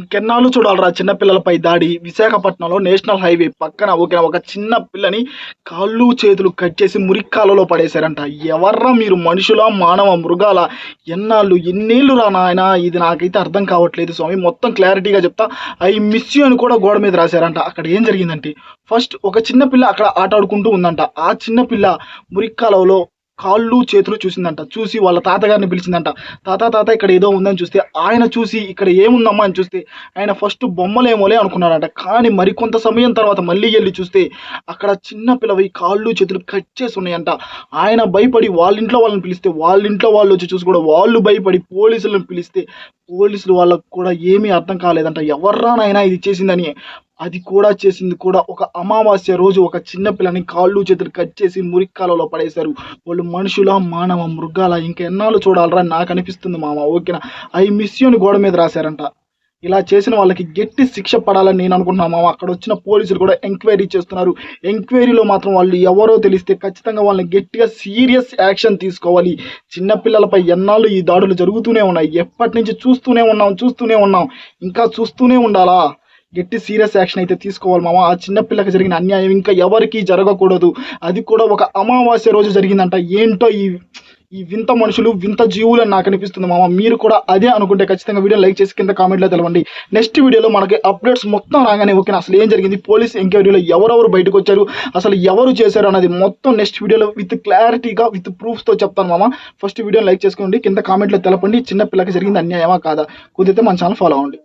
ఇంకెన్నాళ్ళు చూడాలరా చిన్నపిల్లలపై దాడి. విశాఖపట్నంలో నేషనల్ హైవే పక్కన ఒక ఒక చిన్న పిల్లని కాళ్ళు చేతులు కట్ చేసి మురిక్కాలలో పడేశారంట. ఎవర్రా మీరు మనుషుల మానవ మృగాల? ఎన్నాళ్ళు ఎన్నేళ్ళు రా నాయన? ఇది నాకైతే అర్థం కావట్లేదు స్వామి. మొత్తం క్లారిటీగా చెప్తా. ఐ మిస్ యూ అని కూడా గోడ మీద రాశారంట. అక్కడ ఏం జరిగిందంటే ఫస్ట్ ఒక చిన్న పిల్ల అక్కడ ఆట ఆడుకుంటూ ఉందంట. ఆ చిన్న పిల్ల మురిక్కాలలో కాళ్ళు చేతులు చూసిందంట. చూసి వాళ్ళ తాతగారిని పిలిచిందంట. తాత తాత ఇక్కడ ఏదో ఉందని చూస్తే ఆయన చూసి ఇక్కడ ఏముందమ్మా అని చూస్తే ఆయన ఫస్ట్ బొమ్మలేమోలే అనుకున్నాడంట కానీ మరికొంత సమయం తర్వాత మళ్ళీ వెళ్ళి చూస్తే అక్కడ చిన్న పిల్లవి కాళ్ళు చేతులు కట్ చేసి ఉన్నాయంట. ఆయన భయపడి వాళ్ళ ఇంట్లో వాళ్ళని పిలిస్తే వాళ్ళ ఇంట్లో వాళ్ళు వచ్చి చూసి కూడా వాళ్ళు భయపడి పోలీసులను పిలిస్తే పోలీసులు వాళ్ళకు కూడా ఏమీ అర్థం కాలేదంట. ఎవర్రానైనా ఇది చేసిందని అది కూడా చేసింది కూడా ఒక అమావాస్య రోజు ఒక చిన్న పిల్లని కాళ్ళు చేతులు కట్ చేసి మురిక్కాలలో పడేశారు. వాళ్ళు మనుషుల మానవ మృగాల ఇంకా ఎన్నాళ్ళు చూడాలరా? నాకు అనిపిస్తుంది మామ ఓకేనా? ఐ మిస్యూని గోడ మీద రాశారంట. ఇలా చేసిన వాళ్ళకి గట్టి శిక్ష పడాలని నేను అనుకుంటున్నాను మామ. అక్కడ వచ్చిన పోలీసులు కూడా ఎంక్వైరీ చేస్తున్నారు. ఎంక్వైరీలో మాత్రం వాళ్ళు ఎవరో తెలిస్తే ఖచ్చితంగా వాళ్ళని గట్టిగా సీరియస్ యాక్షన్ తీసుకోవాలి. చిన్నపిల్లలపై ఎన్నాళ్ళు ఈ దాడులు జరుగుతూనే ఉన్నాయి. ఎప్పటి నుంచి చూస్తూనే ఉన్నాం చూస్తూనే ఉన్నాం. ఇంకా చూస్తూనే ఉండాలా? గట్టి సీరియస్ యాక్షన్ అయితే తీసుకోవాలి మామ. ఆ చిన్నపిల్లకి జరిగిన అన్యాయం ఇంకా ఎవరికి జరగకూడదు. అది కూడా ఒక అమావాస్య రోజు జరిగిందంట. ఏంటో ఈ ఈ వింత మనుషులు వింత జీవులు అని నాకు అనిపిస్తుంది మామ. మీరు కూడా అదే అనుకుంటే ఖచ్చితంగా వీడియో లైక్ చేసి కింద కామెంట్లో తెలవండి. నెక్స్ట్ వీడియోలో మనకి అప్డేట్స్ మొత్తం రాగానే ఓకే అసలు ఏం జరిగింది? పోలీస్ ఎంక్వైరీలో ఎవరెవరు బయటకు వచ్చారు? అసలు ఎవరు చేశారు అన్నది మొత్తం నెక్స్ట్ వీడియోలో విత్ క్లారిటీగా విత్ ప్రూఫ్తో చెప్తాను మామ. ఫస్ట్ వీడియో లైక్ చేసుకోండి. కింద కామెంట్లో తెలపండి. చిన్న పిల్లకి జరిగింది అన్యాయమా కాదా? కుదిరితే మన ఛానల్ ఫాలో అవ్వండి.